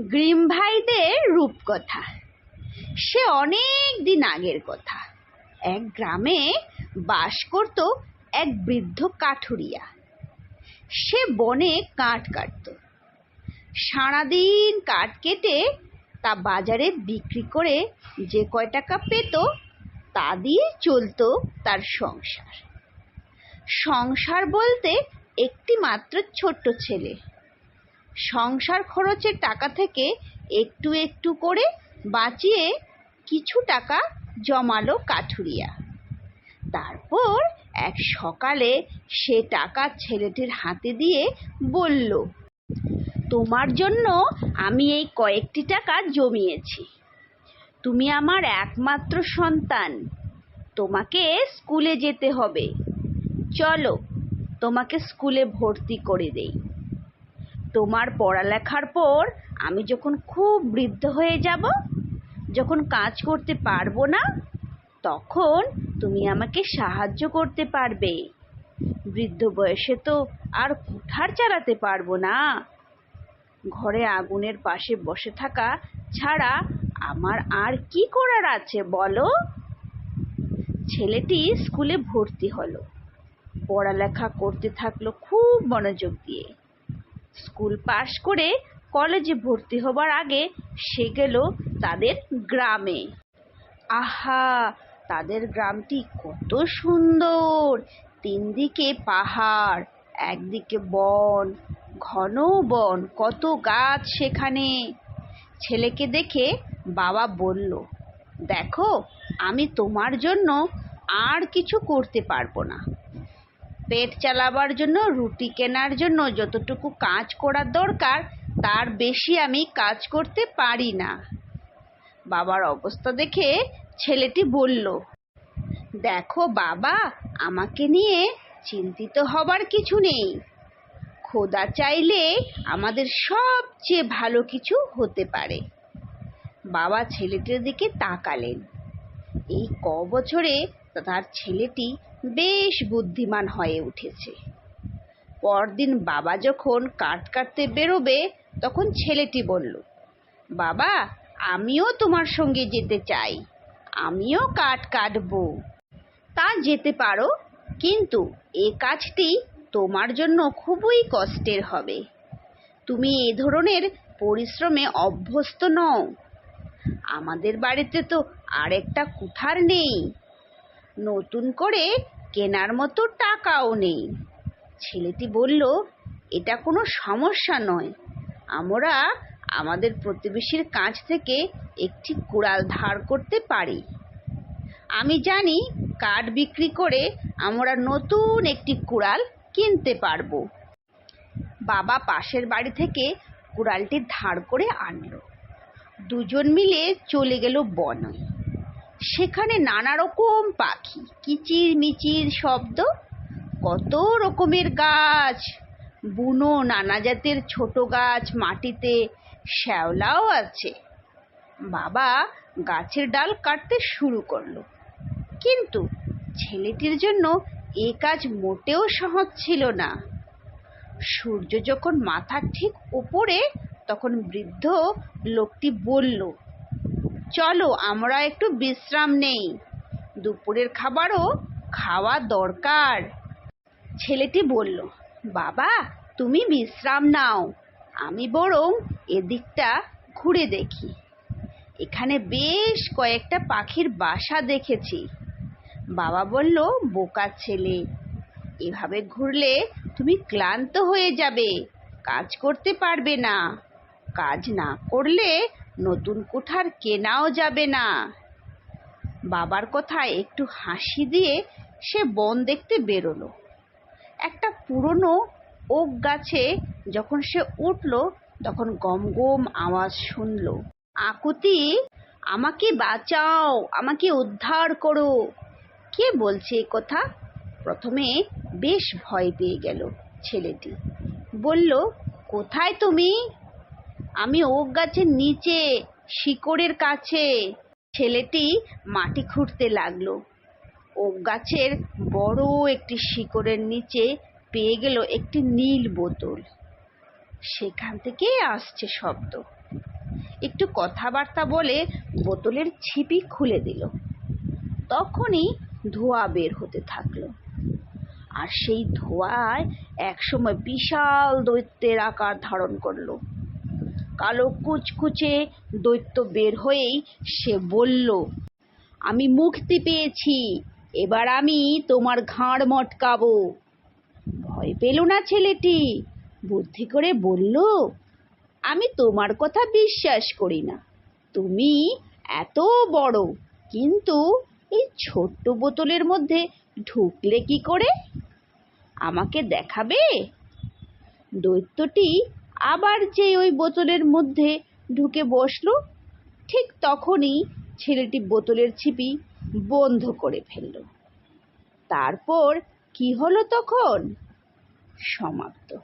Grimm ভাইদের রূপকথা। সে অনেক দিন আগের কথা। এক গ্রামে বাস করত এক বৃদ্ধ কাঠুরিয়া। সে বনে কাঠ কাটত। সারাদিন কাঠ কেটে তা বাজারে বিক্রি করে যে কয় টাকা পেত, তা দিয়ে চলতো তার সংসার। সংসার বলতে একটি মাত্র ছোট্ট ছেলে। সংসার খরচের টাকা থেকে একটু একটু করে বাঁচিয়ে কিছু টাকা জমালো কাঠুরিয়া। তারপর এক সকালে সে টাকা ছেলেটির হাতে দিয়ে বলল, তোমার জন্য আমি এই কয়েকটি টাকা জমিয়েছি। তুমি আমার একমাত্র সন্তান। তোমাকে স্কুলে যেতে হবে। চলো তোমাকে স্কুলে ভর্তি করে দেই। তোমার পড়ালেখার পর আমি যখন খুব বৃদ্ধ হয়ে যাব, যখন কাজ করতে পারব না, তখন তুমি আমাকে সাহায্য করতে পারবে। বৃদ্ধ বয়সে তো আর কুঠার চালাতে পারব না। ঘরে আগুনের পাশে বসে থাকা ছাড়া আমার আর কি করার আছে বলো? ছেলেটি স্কুলে ভর্তি হলো। পড়ালেখা করতে থাকল খুব মনোযোগ দিয়ে। স্কুল পাশ করে কলেজে ভর্তি হবার আগে সে গেল তাদের গ্রামে। আহা, তাদের গ্রামটি কত সুন্দর! তিন দিকে পাহাড়, একদিকে বন, ঘন বন, কত গাছ সেখানে। ছেলেকে দেখে বাবা বলল, দেখো, আমি তোমার জন্য আর কিছু করতে পারব না। পেট চালাবার জন্য, রুটি কেনার জন্য যতটুকু কাজ করার দরকার, তার বেশি আমি কাজ করতে পারি না। বাবার অবস্থা দেখে ছেলেটি বলল, দেখো বাবা, আমাকে নিয়ে চিন্তিত হবার কিছু নেই। খোদা চাইলে আমাদের সবচেয়ে ভালো কিছু হতে পারে। বাবা ছেলেটির দিকে তাকালেন। এই ক বছরে তার ছেলেটি বেশ বুদ্ধিমান হয়ে উঠেছে। পরদিন বাবা যখন কাঠ কাটতে বেরোবে, তখন ছেলেটি বলল, বাবা, আমিও তোমার সঙ্গে যেতে চাই। আমিও কাঠ কাটবো। তা যেতে পারো, কিন্তু এ কাজটি তোমার জন্য খুবই কষ্টের হবে। তুমি এ ধরনের পরিশ্রমে অভ্যস্ত নও। আমাদের বাড়িতে তো আরেকটা কুঠার নেই। নতুন করে কেনার মতো টাকাও নেই। ছেলেটি বলল, এটা কোনো সমস্যা নয়। আমরা আমাদের প্রতিবেশীর কাছ থেকে একটি কুড়াল ধার করতে পারি। আমি জানি কাঠ বিক্রি করে আমরা নতুন একটি কুড়াল কিনতে পারব। বাবা পাশের বাড়ি থেকে কুড়ালটি ধার করে আনলো। দুজন মিলে চলে গেল বনে সেখানে নানা রকম পাখি, কিচির মিচির শব্দ, কত রকমের গাছ। বুনো নানা জাতের ছোট গাছ মাটিতে, শ্যাওলাও আছে। বাবা গাছের ডাল কাটতে শুরু করল। কিন্তু ছেলেটির জন্য এ কাজ মোটেও সহজ ছিল না। সূর্য যখন মাথার ঠিক উপরে তখন বৃদ্ধ লোকটি বলল চলো, আমরা একটু বিশ্রাম নেই। দুপুরের খাবারও খাওয়া দরকার। ছেলেটি বলল, বাবা, তুমি বিশ্রাম নাও। আমি বরং এদিকটা ঘুরে দেখি। এখানে বেশ কয়েকটা পাখির বাসা দেখেছি। বাবা বলল, বোকা ছেলে, এভাবে ঘুরলে তুমি ক্লান্ত হয়ে যাবে। কাজ করতে পারবে না। কাজ না করলে নতুন কুঠার কেনাও যাবে না। বাবার কথায় একটু হাসি দিয়ে সে বন দেখতে বেরোলো। একটা পুরনো ওক গাছে যখন সে উঠল, তখন গম গম আওয়াজ শুনল। আকুতি, আমাকে বাঁচাও, আমাকে উদ্ধার করো। কে বলছে এ কথা? প্রথমে বেশ ভয় পেয়ে গেল ছেলেটি। বলল, কোথায় তুমি? আমি ওক গাছের নিচে, শিকড়ের কাছে। ছেলেটি মাটি খুঁড়তে লাগল। ওক গাছের বড় একটি শিকড়ের নিচে পেয়ে গেল একটি নীল বোতল। সেখান থেকে আসছে শব্দ। একটু কথাবার্তা বলে বোতলের ছিপি খুলে দিল। তখনই ধোঁয়া বের হতে থাকল। আর সেই ধোঁয়ায় একসময় বিশাল দৈত্যের আকার ধারণ করল। কালো কুচকুচে দৈত্য বের হয়েই সে বলল, আমি মুক্তি পেয়েছি, এবার আমি তোমার ঘাড় মটকাবো। ভয় পেল না ছেলেটি? বুদ্ধি করে বলল, আমি তোমার কথা বিশ্বাস করি না। তুমি এত বড়, কিন্তু এই ছোট্ট বোতলের মধ্যে ঢুকলে কি করে? আমাকে দেখাবে? দৈত্যটি আবার যে ওই বোতলের মধ্যে ঢুকে বসল, ঠিক তখনই ছেলেটি বোতলের ছিপি বন্ধ করে ফেলল। তারপর কি হলো তখন? সমাপ্ত।